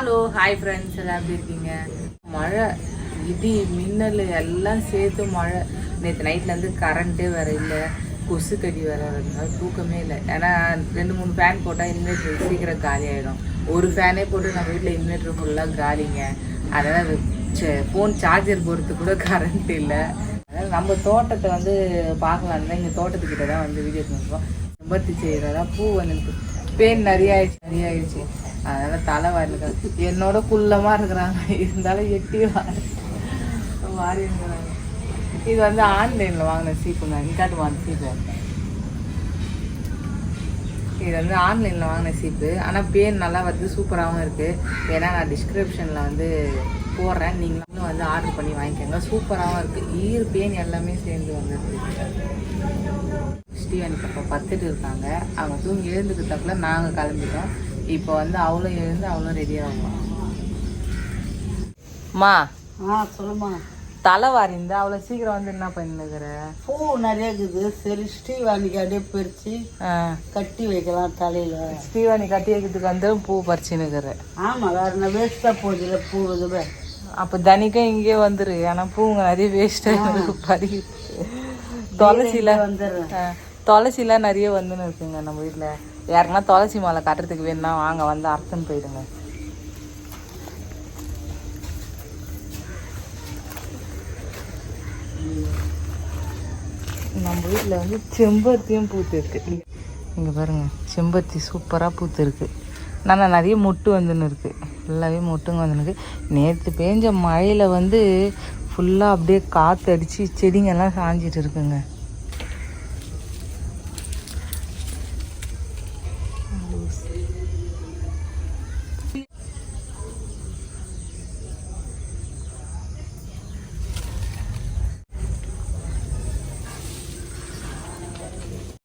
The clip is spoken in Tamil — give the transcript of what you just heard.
ஹலோ ஹாய் ஃப்ரெண்ட்ஸ் எல்லாம் எப்படி இருக்கீங்க? மழை இடி மின்னல் எல்லாம் சேர்த்து மழை. நேற்று நைட்லேருந்து கரண்ட்டே வேறு இல்லை. கொசு கடி வேறு இருந்ததுனால தூக்கமே இல்லை. ஏன்னா ரெண்டு மூணு ஃபேன் போட்டால் இன்வெர்ட்ரு சீக்கிரம் காலி ஆகிடும் ஒரு ஃபேனே போட்டு நம்ம வீட்டில் இன்வெர்ட்ரு ஃபுல்லாக காலிங்க. அதனால் ஃபோன் சார்ஜர் பொறுத்து கூட கரண்ட் இல்லை. அதனால் நம்ம தோட்டத்தை வந்து பார்க்கலாம் தான் இங்கே தோட்டத்துக்கிட்ட தான் வந்து வீடியோ பண்ணுறோம் செம்பருத்தி செய்கிறதா பூ வந்து பேன் நிறைய ஆயிடுச்சு நிறைய ஆயிடுச்சு. அதனால தலை வாரிருக்காங்க என்னோட குள்ளமாக இருக்கிறாங்க. இருந்தாலும் எட்டி வாரி இது வந்து ஆன்லைனில் வாங்கின சீப்புங்க இங்காட்டு வாங்க சீப்பு. இது வந்து ஆன்லைனில் வாங்கின சீப்பு. ஆனால் பேன் நல்லா வருது சூப்பராகவும் இருக்குது ஏன்னா நான் டிஸ்கிரிப்ஷனில் வந்து போடுறேன். நீங்களும் வந்து ஆர்டர் பண்ணி வாங்கிக்கோங்க. சூப்பராகவும் இருக்குது ஈர் பேன் எல்லாமே சேர்ந்து வந்துருக்கு. ஸ்டீவனுக்கு இப்போ பத்துட்டு இருக்காங்க. அவங்க தூங்கி எழுந்துக்கிறதுக்குள்ள நாங்கள் கிளம்பிட்டோம். இப்போ வந்து அவளும் எழுந்து அவளும் ரெடி ஆகும் மா. ஆ சொல்லுமா தலை வாரிந்தா அவ்வளோ சீக்கிரம் வந்து என்ன பண்ணிருக்கிற பூ நிறைய இருக்குது சரி ஸ்ரீவாணிக்கு அப்படியே பறிச்சு கட்டி வைக்கலாம் தலையில. ஸ்ரீவாணி கட்டி வைக்கிறதுக்கு வந்து பூ பறிச்சுன்னுக்குற ஆமா வேற என்ன வேஸ்டா போகுதுல பூ இதுவே. அப்போ தனிக்கும் இங்கே வந்துரு. ஏன்னா பூங்க நிறைய வேஸ்ட்டாக பறி. துளசியில் வந்துடுறேன். துளசிலாம் நிறைய வந்துன்னு இருக்குங்க நம்ம வீட்டில் யாருன்னா துளசி மாலை கட்டுறதுக்கு வேணும்னா வாங்க வந்து அர்த்தம் போயிடுங்க. நம்ம வீட்டில் வந்து செம்பருத்தியும் பூத்து இருக்கு இங்கே பாருங்க செம்பருத்தி சூப்பராக பூத்து இருக்கு ஆனால் நிறைய மொட்டு வந்துன்னு இருக்கு. ஃபுல்லாகவே மொட்டுங்க வந்துன்னு நேற்று பேஞ்ச மழையில் வந்து ஃபுல்லாக அப்படியே காற்று அடித்து செடிங்கெல்லாம் சாஞ்சிட்டு இருக்குங்க. News.